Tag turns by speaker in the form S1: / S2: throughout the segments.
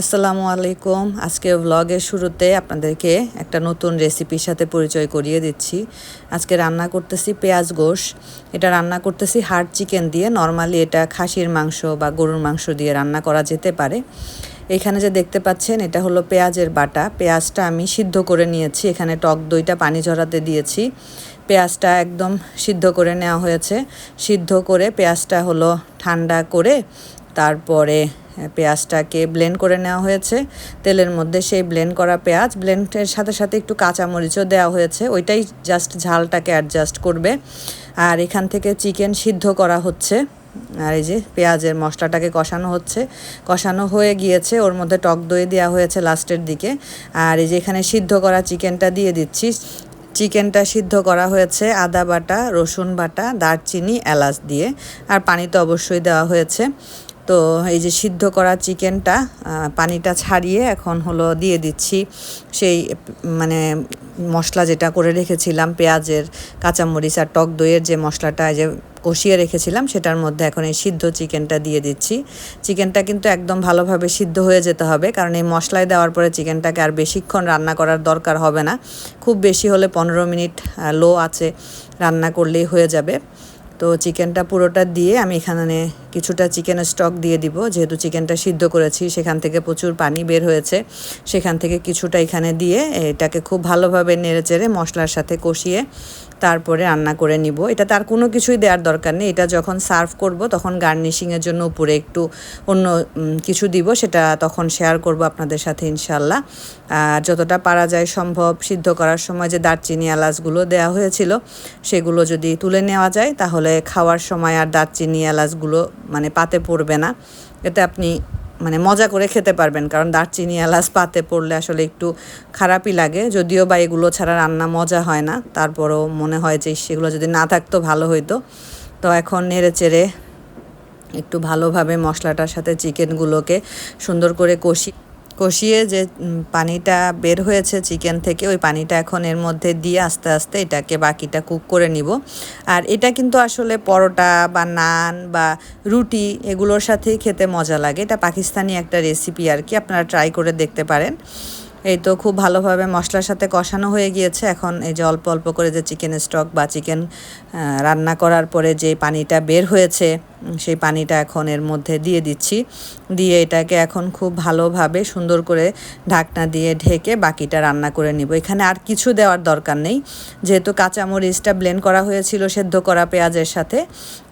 S1: আসসালামু আলাইকুম। আজকে ব্লগের শুরুতে আপনাদেরকে একটা নতুন রেসিপির সাথে পরিচয় করিয়ে দিচ্ছি। আজকে রান্না করতেছি পেঁয়াজ গোশ। এটা রান্না করতেছি হার্ড চিকেন দিয়ে। নর্মালি এটা খাসির মাংস বা গরুর মাংস দিয়ে রান্না করা যেতে পারে। এখানে যে দেখতে পাচ্ছেন, এটা হলো পেঁয়াজের বাটা। পেঁয়াজটা আমি সিদ্ধ করে নিয়েছি। এখানে টক দইটা পানি ঝরাতে দিয়েছি। পেঁয়াজটা একদম সিদ্ধ করে নেওয়া হয়েছে। সিদ্ধ করে পেঁয়াজটা হলো ঠান্ডা করে তারপরে পেঁয়াজটাকে ব্লেন্ড করে নেওয়া হয়েছে। তেলের মধ্যে সেই ব্লেন্ড করা পেঁয়াজ ব্লেন্ডের সাথে সাথে একটু কাঁচামরিচও দেওয়া হয়েছে। ওইটাই জাস্ট ঝালটাকে অ্যাডজাস্ট করবে। আর এখান থেকে চিকেন সিদ্ধ করা হচ্ছে। আর এই যে পেঁয়াজের মশলাটাকে কষানো হচ্ছে। কষানো হয়ে গিয়েছে। ওর মধ্যে টক দই দেওয়া হয়েছে লাস্টের দিকে। আর এই যে এখানে সিদ্ধ করা চিকেনটা দিয়ে দিচ্ছি। চিকেনটা সিদ্ধ করা হয়েছে আদা বাটা, রসুন বাটা, দারচিনি, এলাচ দিয়ে। আর পানি তো অবশ্যই দেওয়া হয়েছে। তো এই যে সিদ্ধ করা চিকেনটা পানিটা ছাড়িয়ে এখন হলো দিয়ে দিচ্ছি সেই মানে মশলা যেটা করে রেখেছিলাম, পেঁয়াজের কাঁচামরিচ আর টক দইয়ের যে মশলাটা যে কষিয়ে রেখেছিলাম, সেটার মধ্যে এখন এই সিদ্ধ চিকেনটা দিয়ে দিচ্ছি। চিকেনটা কিন্তু একদম ভালোভাবে সিদ্ধ হয়ে যেতে হবে, কারণ এই মশলায় দেওয়ার পরে চিকেনটাকে আর বেশিক্ষণ রান্না করার দরকার হবে না। খুব বেশি হলে পনেরো মিনিট লো আছে রান্না করলেই হয়ে যাবে। তো চিকেনটা পুরোটা দিয়ে আমি এখানে কিছুটা চিকেনের স্টক দিয়ে দিব। যেহেতু চিকেনটা সিদ্ধ করেছি, সেখান থেকে প্রচুর পানি বের হয়েছে। সেখান থেকে কিছুটা এখানে দিয়ে এটাকে খুব ভালোভাবে নেড়ে চেড়ে মশলার সাথে কষিয়ে তারপরে রান্না করে নিব। এটা তার কোনো কিছুই দেওয়ার দরকার নেই। এটা যখন সার্ভ করব, তখন গার্নিশিংয়ের জন্য উপরে একটু অন্য কিছু দিব, সেটা তখন শেয়ার করব আপনাদের সাথে ইনশাল্লাহ আর যতটা পারা যায় সম্ভব সিদ্ধ করার সময় যে দারচিনি এলাচগুলো দেওয়া হয়েছিল, সেগুলো যদি তুলে নেওয়া যায়, তাহলে খাওয়ার সময় আর দারচিনি এলাচগুলো মানে পাতে পড়বে না। এতে আপনি মানে মজা করে খেতে পারবেন, কারণ দারচিনি এলাচ পাতে পড়লে আসলে একটু খারাপই লাগে। যদিও বা এগুলো ছাড়া রান্না মজা হয় না, তারপরও মনে হয় যে সেগুলো যদি না থাকতো ভালো হইতো। তো এখন নেড়ে চেড়ে একটু ভালোভাবে মশলাটার সাথে চিকেনগুলোকে সুন্দর করে কষি কষিয়ে যে পানিটা বের হয়েছে চিকেন থেকে, ওই পানিটা এখন এর মধ্যে দিয়ে আস্তে আস্তে এটাকে বাকিটা কুক করে নিব। আর এটা কিন্তু আসলে পরোটা বা নান বা রুটি এগুলোর সাথেই খেতে মজা লাগে। এটা পাকিস্তানি একটা রেসিপি আর কি, আপনারা ট্রাই করে দেখতে পারেন। এই তো খুব ভালোভাবে মশলার সাথে কষানো হয়ে গিয়েছে। এখন এই যে অল্প অল্প করে যে চিকেন স্টক বা চিকেন রান্না করার পরে যে পানিটা বের হয়েছে সেই পানিটা এখন এর মধ্যে দিয়ে দিচ্ছি। দিয়ে এটাকে এখন খুব ভালোভাবে সুন্দর করে ঢাকনা দিয়ে ঢেকে বাকিটা রান্না করে নিব। এখানে আর কিছু দেওয়ার দরকার নেই। যেহেতু কাঁচামরিচটা ব্লেন্ড করা হয়েছিল সেদ্ধ করা পেঁয়াজের সাথে,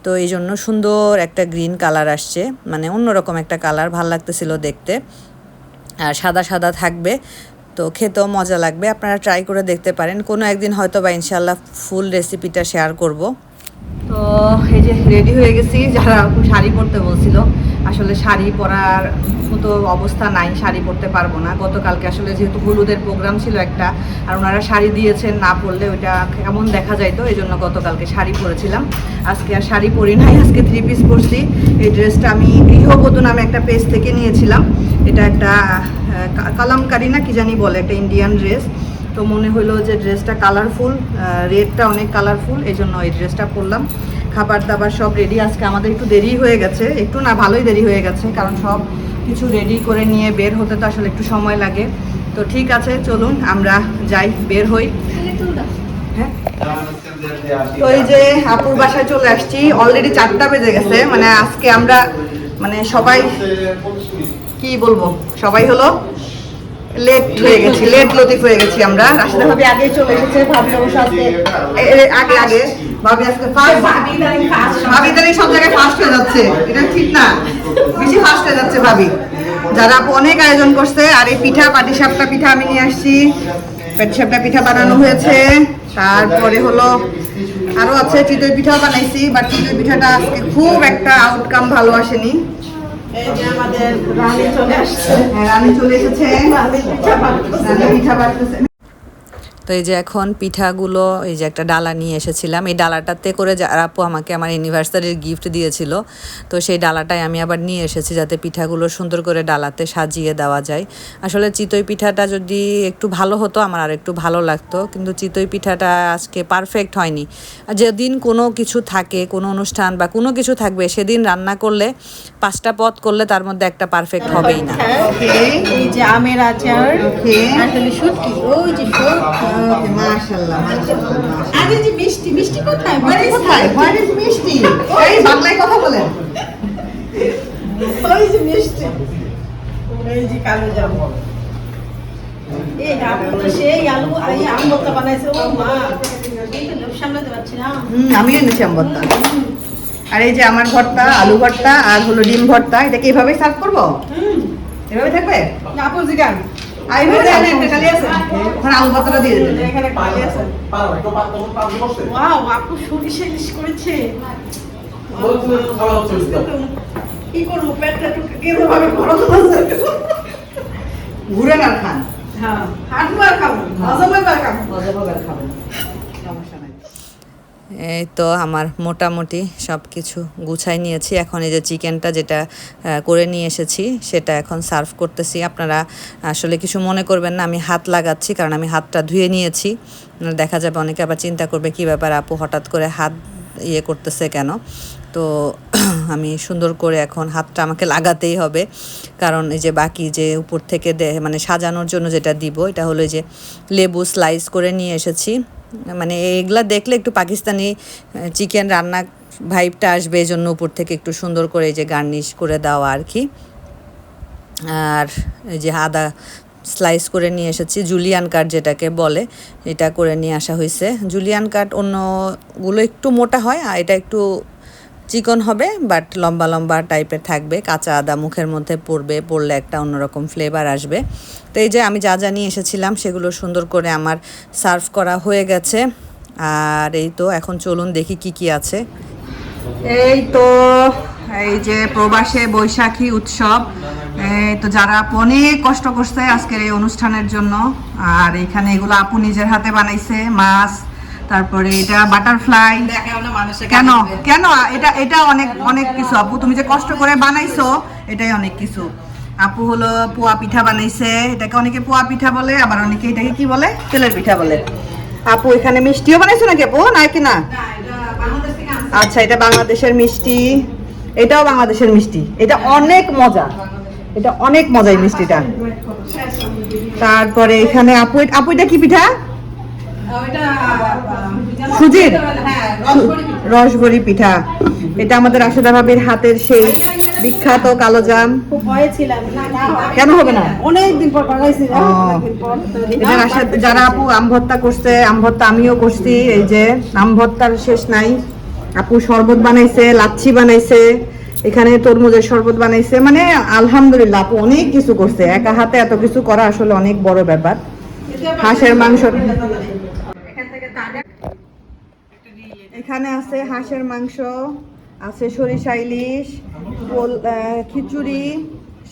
S1: তো এই জন্য সুন্দর একটা গ্রিন কালার আসছে। মানে অন্যরকম একটা কালার ভালো লাগতেছিল দেখতে। সাদা সাদা থাকবে। তো খেতেও মজা লাগবে। আপনারা ট্রাই করে দেখতে পারেন। কোনো একদিন হয়তো বা ইনশাল্লাহ ফুল রেসিপিটা শেয়ার করব। তো এই যে রেডি হয়ে গেছি, যারা শাড়ি পরতে বলছিল, আসলে শাড়ি পরার মতো অবস্থা নাই, শাড়ি পরতে পারব না। গতকালকে আসলে যেহেতু হলুদের প্রোগ্রাম ছিল একটা, আর ওনারা শাড়ি দিয়েছেন, না পরলে ওইটা কেমন দেখা যাইতো এই জন্য গতকালকে শাড়ি পরেছিলাম। আজকে আর শাড়ি পরি নাই, আজকে থ্রি পিস পরছি। এই ড্রেসটা আমি গৃহবধূ নামে একটা পেজ থেকে নিয়েছিলাম। এটা একটা কালামকারি না কি জানি বলে, একটা ইন্ডিয়ান ড্রেস তো মনে হলো যে ড্রেসটা কালারফুল রেডটা অনেক কালারফুল এই জন্য এই ড্রেসটা পরলাম। খাবার দাবার সব রেডি আজকে আমাদের একটু দেরি হয়ে গেছে। একটু না ভালোই দেরি হয়ে গেছে কারণ সব কিছু রেডি করে নিয়ে বের হতে তো আসলে একটু সময় লাগে। তো ঠিক আছে চলুন আমরা যাই বের হই। হ্যাঁ? তো এই যে আপুর বাসায় চলে আসছি অলরেডি চারটা বেজে গেছে মানে আজকে আমরা মানে সবাই কি বলব? সবাই হলো? লেট হয়ে গেছি লেট লতিফ হয়ে গেছি আমরা। রাশিদা ভাবি আগে চলে এসেছে ভাবি অবশ্য আজকে আগে আগে। ভাবি আজকে ফার্স্ট ভাবি ইদানিং সব জায়গায় ফার্স্ট হয়ে যাচ্ছে। এটা ঠিক না। বেশি ফার্স্ট হয়ে যাচ্ছে ভাবি। যারা অনেক আয়োজন করছে আর এই পিঠা পাটি সাপটা পিঠা আমি নিয়ে আসছি। পাটি সাপটা পিঠা বানানো হয়েছে। তারপরে হলো আরও আছে চিতই পিঠাও বানাইছি বাট চিতই পিঠাটা আজকে খুব একটা আউটকাম ভালো আসেনি। আমাদের রানী চলে আসছে হ্যাঁ রানী চলে এসেছে রানী পিঠা বানাতেছে। তো এই যে এখন পিঠাগুলো এই যে একটা ডালা নিয়ে এসেছিলাম এই ডালাটাতে করে যারা আপু আমাকে আমার অ্যানিভার্সারির গিফট দিয়েছিল তো সেই ডালাটাই আমি আবার নিয়ে এসেছি যাতে পিঠাগুলো সুন্দর করে ডালাতে সাজিয়ে দেওয়া যায়। আসলে চিতই পিঠাটা যদি একটু ভালো হতো আমার আর একটু ভালো লাগতো কিন্তু চিতই পিঠাটা আজকে পারফেক্ট হয়নি। আর যেদিন কোনো কিছু থাকে কোনো অনুষ্ঠান বা কোনো কিছু থাকবে সেদিন রান্না করলে পাঁচটা পদ করলে তার মধ্যে একটা পারফেক্ট হবেই না।
S2: ওকে
S3: এই যে আমের আচার শুটকি ওই যে শুটকি। আর এই যে মিষ্টি মিষ্টি কোথায়? কোথায়?
S2: হোয়াট ইজ মিষ্টি? এই বাংলায় কথা বলেন।
S3: ওই যে মিষ্টি। এই যে কালো জাম। এই আপু তো সেই আলু এই আম বানাইছে। ও মা এই তো লোভ সামলাতে পারছি না।
S2: হুম আমিও এনেছি আম আর এই যে আমার ভর্তা আলু ভর্তা আর হলো ডিম ভর্তা এটাকে এইভাবে সার্ভ করব? এভাবে থাকবে?
S3: আপু জিগান।
S2: এইভাবে দেন একটা খালি আছে ওখানে আলু ভর্তাটা দিয়ে দেবেন
S3: এখানে খালি আছে
S4: পারো একটু পা- তখন পাবজি বসছে
S3: ওয়াও আপু সরিষা ইলিশ করেছে
S4: বলে খাওয়া হচ্ছে
S3: কি করব পেটটা একটু কেমন ভাবে বড় হচ্ছে
S2: ঘুরেন আর খান
S3: হ্যাঁ হাঁটবো আর খাব হজম আর খাব
S2: সমস্যা নাই
S1: এই তো আমার মোটামুটি সব কিছু গুছাই নিয়েছি। এখন এই যে চিকেনটা যেটা করে নিয়ে এসেছি, সেটা এখন সার্ভ করতেছি। আপনারা আসলে কিছু মনে করবেন না, আমি হাত লাগাচ্ছি, কারণ আমি হাতটা ধুয়ে নিয়েছি। দেখা যাবে অনেকে আবার চিন্তা করবে, কী ব্যাপার আপু হঠাৎ করে হাত ইয়ে করতেছে কেন? তো আমি সুন্দর করে এখন হাতটা আমাকে লাগাতেই হবে। কারণ এই যে বাকি যে উপর থেকে দে মানে সাজানোর জন্য যেটা দিব, এটা হলো যে লেবু স্লাইস করে নিয়ে এসেছি। মানে এগুলা দেখলে একটু পাকিস্তানি চিকেন রান্না ভাইবটা আসবে এই জন্য উপর থেকে একটু সুন্দর করে এই যে গার্নিশ করে দেওয়া আর কি। আর এই যে আদা স্লাইস করে নিয়ে এসেছি জুলিয়ান কাট যেটাকে বলে, এটা করে নিয়ে আসা হয়েছে জুলিয়ান কাট অন্যগুলো একটু মোটা হয়, আর এটা একটু চিকন হবে বাট লম্বা লম্বা টাইপের থাকবে। কাঁচা আদা মুখের মধ্যে পড়বে, পড়লে একটা অন্যরকম ফ্লেভার আসবে। তো এই যে আমি যা যা নিয়ে এসেছিলাম, সেগুলো সুন্দর করে আমার সার্ভ করা হয়ে গেছে। আর এই তো, এখন চলুন দেখি কি কি আছে।
S2: এই তো, এই যে প্রবাসে বৈশাখী উৎসব। তো, যারা অনেক কষ্ট করছে আজকের এই অনুষ্ঠানের জন্য। আর এখানে এগুলো আপু নিজের হাতে বানাইছে, মাছ তারপরে এটা বাটারফ্লাই কেন? কেন? এটা এটা অনেক অনেক কিছু। আপু তুমি যে কষ্ট করে বানাইছো এটাই অনেক কিছু। আপু হলো পোয়া পিঠা বানাইছে। এটাকে অনেকে পোয়া পিঠা বলে আবার অনেকে এটাকে কি বলে? তেলের পিঠা বলে। আপু এখানে মিষ্টিও বানাইছো নাকি আপু? নাকি না? আচ্ছা এটা বাংলাদেশের মিষ্টি। এটাও বাংলাদেশের মিষ্টি। এটা অনেক মজা। এটা অনেক মজাই মিষ্টিটা। তারপরে এখানে আপু আপু এটা কি পিঠা? সুজির রসবড়ি পিঠা। এটা আমাদের রাশেদা ভাবির হাতের সেই বিখ্যাত কালো জাম। কেন হবে না।
S3: অনেকদিন পর
S2: এটা যারা আপু আম ভর্তা করছে আম ভর্তা আমিও করছি এই যে আম ভর্তার শেষ নাই। আপু শরবত বানাইছে লাচ্ছি বানাইছে এখানে তরমুজের শরবত বানাইছে। মানে আলহামদুলিল্লাহ আপু অনেক কিছু করছে। একা হাতে এত কিছু করা আসলে অনেক বড় ব্যাপার। হাঁসের মাংস এখানে আছে হাঁসের মাংস আছে সরিষা ইলিশ খিচুড়ি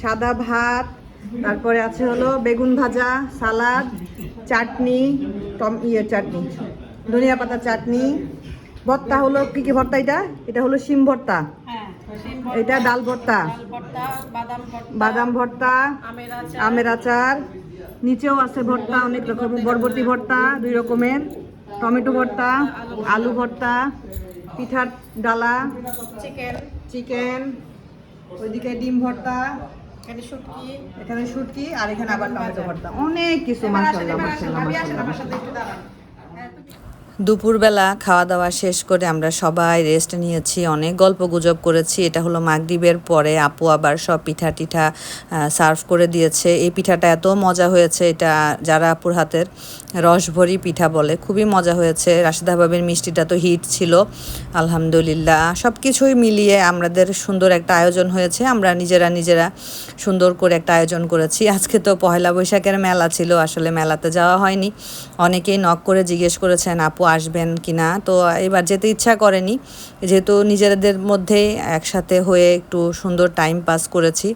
S2: সাদা ভাত তারপরে আছে হলো বেগুন ভাজা সালাদ চাটনি টম ইয়ে চাটনি ধনিয়া পাতা চাটনি। ভর্তা হলো কি কি ভর্তা এটা? এটা হলো শিম ভর্তা।
S3: হ্যাঁ
S2: এটা ডাল ভর্তা।
S3: বাদাম ভর্তা আমের আচার।
S2: আমের আচার। নিচেও আছে ভর্তা অনেক রকম বরবটি ভর্তা দুই রকমের। টমেটো ভর্তা আলু ভর্তা পিঠার ডালা
S3: চিকেন
S2: চিকেন ওইদিকে ডিম ভর্তা
S3: এখানে শুটকি।
S2: এখানে শুটকি আর এখানে আবার টমেটো ভর্তা। অনেক কিছু মাশাআল্লাহ মাশাআল্লাহ মাশাআল্লাহ মাশাআল্লাহ।
S1: দুপুরবেলা খাওয়া দাওয়া শেষ করে আমরা সবাই রেস্ট নিয়েছি, অনেক গল্প গুজব করেছি। এটা হলো মাগরিবের পরে আপু আবার সব পিঠা টিঠা সার্ভ করে দিয়েছে। এই পিঠাটা এত মজা হয়েছে, এটা যারা আপুর হাতের রসভরি পিঠা বলে, খুবই মজা হয়েছে। রাশিদা বাবের মিষ্টিটা তো হিট ছিল, আলহামদুলিল্লাহ। সব কিছুই মিলিয়ে আমাদের সুন্দর একটা আয়োজন হয়েছে। আমরা নিজেরা নিজেরা সুন্দর করে একটা আয়োজন করেছি। আজকে তো পয়লা বৈশাখের মেলা ছিল, আসলে মেলাতে যাওয়া হয়নি। অনেকেই নক করে জিজ্ঞেস করেছেন, আপু আসবেন কিনা? তো এবার যেতে ইচ্ছা করেনি। যেহেতু নিজেদের মধ্যেই একসাথে হয়ে একটু সুন্দর টাইম পাস করেছি,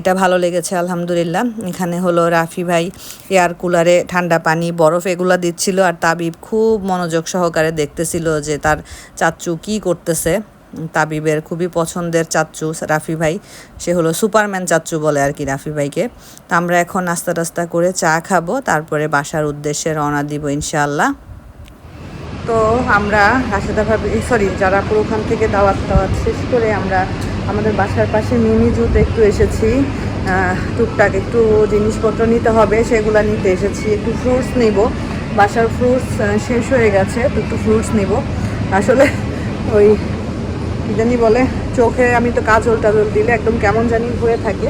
S1: এটা ভালো লেগেছে, আলহামদুলিল্লাহ। এখানে হলো রাফি ভাই এয়ার কুলারে ঠান্ডা পানি, বরফ এগুলা দিচ্ছিল আর তাবিব খুব মনোযোগ সহকারে দেখতেছিল যে তার চাচ্চু কি করতেছে। তাবিবের খুবই পছন্দের চাচ্চু রাফি ভাই, সে হলো সুপারম্যান চাচ্চু বলে আর কি রাফি ভাইকে। তো আমরা এখন নাস্তা টাস্তা করে চা খাব, তারপরে বাসার উদ্দেশ্যে রওনা দিব ইনশাআল্লাহ। তো আমরা রাশেদা ভাবি সরি যারা ওখান থেকে দাওয়াত দাওয়াত শেষ করে আমরা আমাদের বাসার পাশে মিনি জুতে একটু এসেছি। টুকটাক একটু জিনিসপত্র নিতে হবে, সেগুলো নিতে এসেছি। একটু ফ্রুটস নিব। বাসার ফ্রুটস শেষ হয়ে গেছে, তো একটু ফ্রুটস নিব। আসলে ওই জানি বলে, চোখে আমি তো কাজল টাজল দিলে একদম কেমন জানি হয়ে থাকে।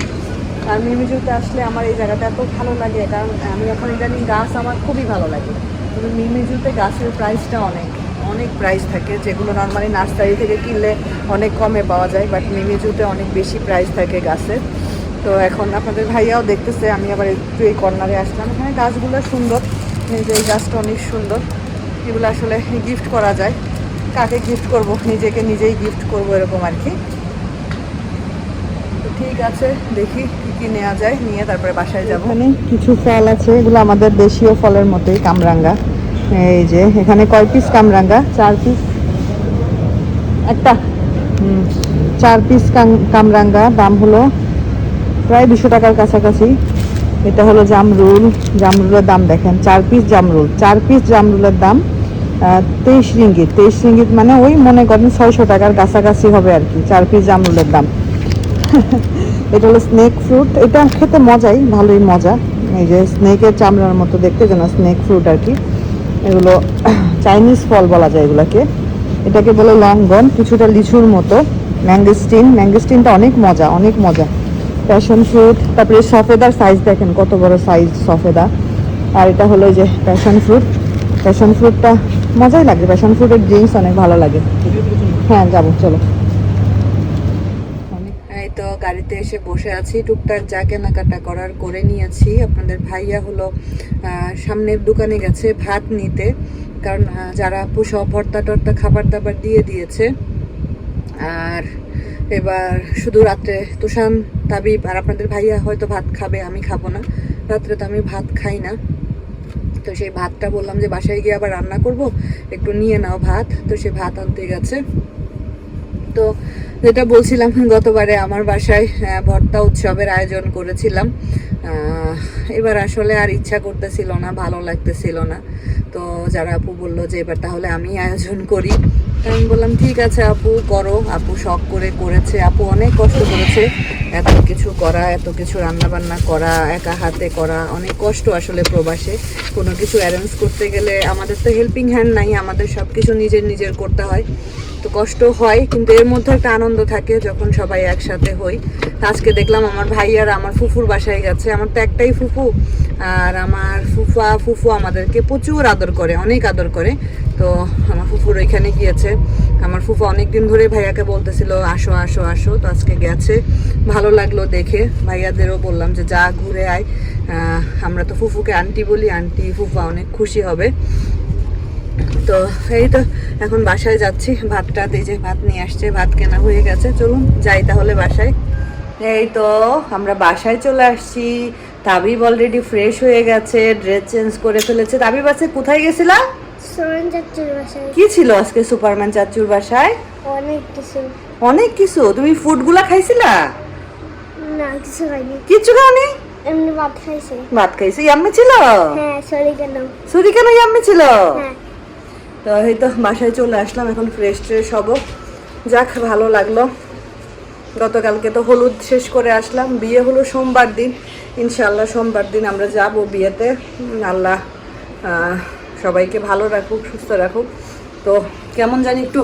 S1: আর মিমিজুতে আসলে আমার এই জায়গাটা এত ভালো লাগে, কারণ আমি এখন ইদানিং গাছ আমার খুবই ভালো লাগে। কিন্তু মিমিজুতে গাছের প্রাইসটা অনেক। অনেক প্রাইস থাকে। যেগুলো নর্মালি নার্সারি থেকে কিনলে অনেক কমে পাওয়া যায় বাট মিমিজুতে অনেক বেশি প্রাইস থাকে গাছের। তো এখন আপনাদের ভাইয়াও দেখতেছে, আমি আবার একটু এই কর্নারে আসলাম। এখানে গাছগুলো সুন্দর। যে এই গাছটা অনেক সুন্দর। এগুলো আসলে গিফট করা যায়। কাকে গিফট করব? নিজেকে নিজেই গিফট করব এরকম আর কি। ঠিক আছে, দেখি কি কি নেওয়া যায়। নিয়ে তারপরে বাসায় যাব। এখানে কিছু ফল আছে। এগুলো আমাদের দেশীয় ফলের মতোই কামরাঙ্গা। এই যে এখানে কয় পিস কামরাঙ্গা? চার পিস একটা। চার পিস কামরাঙ্গা দাম হলো প্রায় দুশো টাকার কাছাকাছি। এটা হলো জামরুল। জামরুলের দাম দেখেন চার পিস জামরুল। চার পিস জামরুলের দাম তেইশ রিঙ্গিত। তেইশ রিঙ্গিত মানে ওই মনে করেন ছয়শো টাকার কাছাকাছি হবে আর কি চার পিস জামরুলের দাম। এটা হলো স্নেক ফ্রুট এটা খেতে মজাই ভালোই মজা। এই যে স্নেকের চামড়ার মতো দেখতে যেন স্নেক ফ্রুট আর কি। এগুলো চাইনিজ ফল বলা যায় এগুলোকে। এটাকে বলে লঙ্গন কিছুটা লিচুর মতো। ম্যাঙ্গোস্টিন ম্যাঙ্গোস্টিনটা অনেক মজা অনেক মজা। প্যাশন ফ্রুট তারপরে সফেদার সাইজ দেখেন, কত বড় সাইজ সফেদা। আর এটা হলো যে প্যাশন ফ্রুট প্যাশন ফ্রুটটা মজাই লাগে প্যাশন ফ্রুটের ড্রিঙ্কস অনেক ভালো লাগে। হ্যাঁ যাব, চলো। তো গাড়িতে এসে বসে আছি। টুকটাক যা কেনাকাটা করার করে নিয়েছি। আপনাদের ভাইয়া হলো সামনের দোকানে গেছে ভাত নিতে। কারণ যারা আপু সব ভর্তা টর্তা খাবার দাবার দিয়ে দিয়েছে। আর এবার শুধু রাত্রে তুষান, তাবিব আর আপনাদের ভাইয়া হয়তো ভাত খাবে, আমি খাব না। রাত্রে তো আমি ভাত খাই না। তো সেই ভাতটা বললাম যে, বাসায় গিয়ে আবার রান্না করব, একটু নিয়ে নাও ভাত। তো সে ভাত আনতে গেছে। তো যেটা বলছিলাম গতবারে, আমার বাসায় ভর্তা উৎসবের আয়োজন করেছিলাম। এবার আসলে আর ইচ্ছা করতেছিল না, ভালো লাগতেছিল না। তো যারা আপু বলল যে এবার তাহলে আমি আয়োজন করি আমি বললাম, ঠিক আছে আপু, করো। আপু শখ করে করেছে। আপু অনেক কষ্ট করেছে। এত কিছু করা, এত কিছু রান্না বান্না করা, একা হাতে করা, অনেক কষ্ট আসলে প্রবাসে। কোনো কিছু অ্যারেঞ্জ করতে গেলে আমাদের তো হেল্পিং হ্যান্ড নাই, আমাদের সব কিছু নিজের নিজের করতে হয়। তো কষ্ট হয়, কিন্তু এর মধ্যে একটা আনন্দ থাকে যখন সবাই একসাথে হই। আজকে দেখলাম আমার ভাই আর আমার ফুফুর বাসায় গেছে। আমার তো একটাই ফুফু, আর আমার ফুফা, ফুফু আমাদেরকে প্রচুর আদর করে, অনেক আদর করে। তো আমার ফুফুর ওইখানে গিয়েছে। আমার ফুফা অনেক দিন ধরে ভাইয়াকে বলতেছিল, আসো আসো আসো। তো আজকে গেছে। ভালো লাগল দেখে। ভাইয়াদেরও বললাম যে, যা, ঘুরে আয়। আমরা তো ফুফুকে আন্টি বলি, আন্টি, ফুফা অনেক খুশি হবে। তো এই তো এখন বাসায় যাচ্ছি। ভাতটা এই যে ভাত নিয়ে আসছে ভাত কেনা হয়ে গেছে। চলুন যাই তাহলে বাসায়। এই তো আমরা বাসায় চলে আসছি। তাবিব অলরেডি ফ্রেশ হয়ে গেছে ড্রেস চেঞ্জ করে ফেলেছে। তাবিব আজকে কোথায় গেছিলা?
S5: সোরেন চাচুর বাসায়।
S1: কি ছিল আজকে সুপারম্যান চাচুর বাসায়?
S5: অনেক কিছু।
S1: অনেক কিছু? তুমি ফুডগুলা খাইছিলা?
S5: না কিছু
S1: কিচ্ছু খাওনি?
S5: এমনি ভাত খাইছে।
S1: ভাত খাইছি ইয়াম্মি ছিল?
S5: হ্যাঁ সরি কেন?
S1: সুরি কেন ইয়াম্মি ছিল?
S5: হ্যাঁ।
S1: তো এই তো বাসায় চলে আসলাম, এখন ফ্রেশ ট্রেশ হব। যাক, ভালো লাগল। গতকালকে তো হলুদ শেষ করে আসলাম, বিয়ে হলো সোমবার দিন। ইনশাল্লাহ সোমবার দিন আমরা যাব বিয়েতে। আল্লাহ সবাইকে ভালো রাখুক, সুস্থ রাখুক। তো কেমন জানি একটু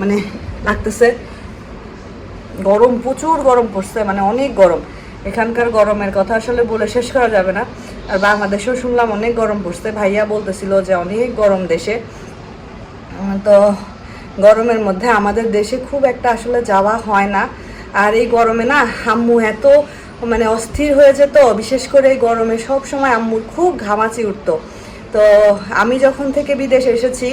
S1: মানে লাগতেছে। গরম, প্রচুর গরম পড়ছে মানে অনেক গরম। এখানকার গরমের কথা আসলে বলে শেষ করা যাবে না। আর বাংলাদেশেও শুনলাম অনেক গরম পড়ছে। ভাইয়া বলতেছিল যে অনেক গরম দেশে। তো গরমের মধ্যে আমাদের দেশে খুব একটা আসলে যাওয়া হয় না। আর এই গরমে না আম্মু এত মানে অস্থির হয়ে যেত, বিশেষ করে এই গরমে সব সময় আম্মুর খুব ঘামাচি উঠতো। তো আমি যখন থেকে বিদেশে এসেছি,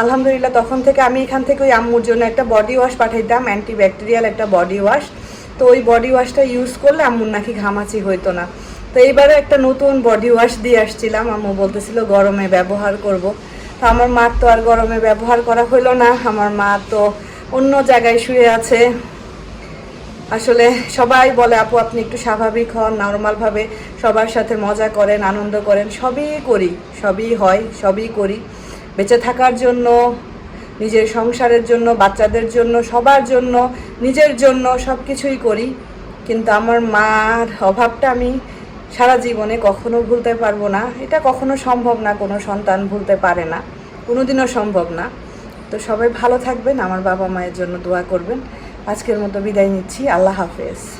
S1: আলহামদুলিল্লাহ তখন থেকে আমি এখান থেকে ওই আম্মুর জন্য একটা বডি ওয়াশ পাঠাইতাম অ্যান্টি ব্যাকটেরিয়াল একটা বডি ওয়াশ তো ওই বডি ওয়াশটা ইউজ করলে আম্মুর নাকি ঘামাচি হইতো না। তো এইবারে একটা নতুন বডি ওয়াশ দিয়ে আসছিলাম। আম্মু বলতেছিল, গরমে ব্যবহার করব। তো আমার মার তো আর গরমে ব্যবহার করা হইল না, আমার মা তো অন্য জায়গায় শুয়ে আছে। আসলে সবাই বলে, আপু, আপনি একটু স্বাভাবিক হন নর্মালভাবে সবার সাথে মজা করেন, আনন্দ করেন, সবই করি, সবই হয়, সবই করি। বেঁচে থাকার জন্য, নিজের সংসারের জন্য, বাচ্চাদের জন্য, সবার জন্য, নিজের জন্য সব কিছুই করি। কিন্তু আমার মার অভাবটা আমি সারা জীবনে কখনো ভুলতে পারব না। এটা কখনো সম্ভব না, কোনো সন্তান ভুলতে পারে না। কোনোদিনও সম্ভব না। তো সবাই ভালো থাকবেন। আমার বাবা মায়ের জন্য দোয়া করবেন। আজকের মতো বিদায় নিচ্ছি। আল্লাহ হাফেজ।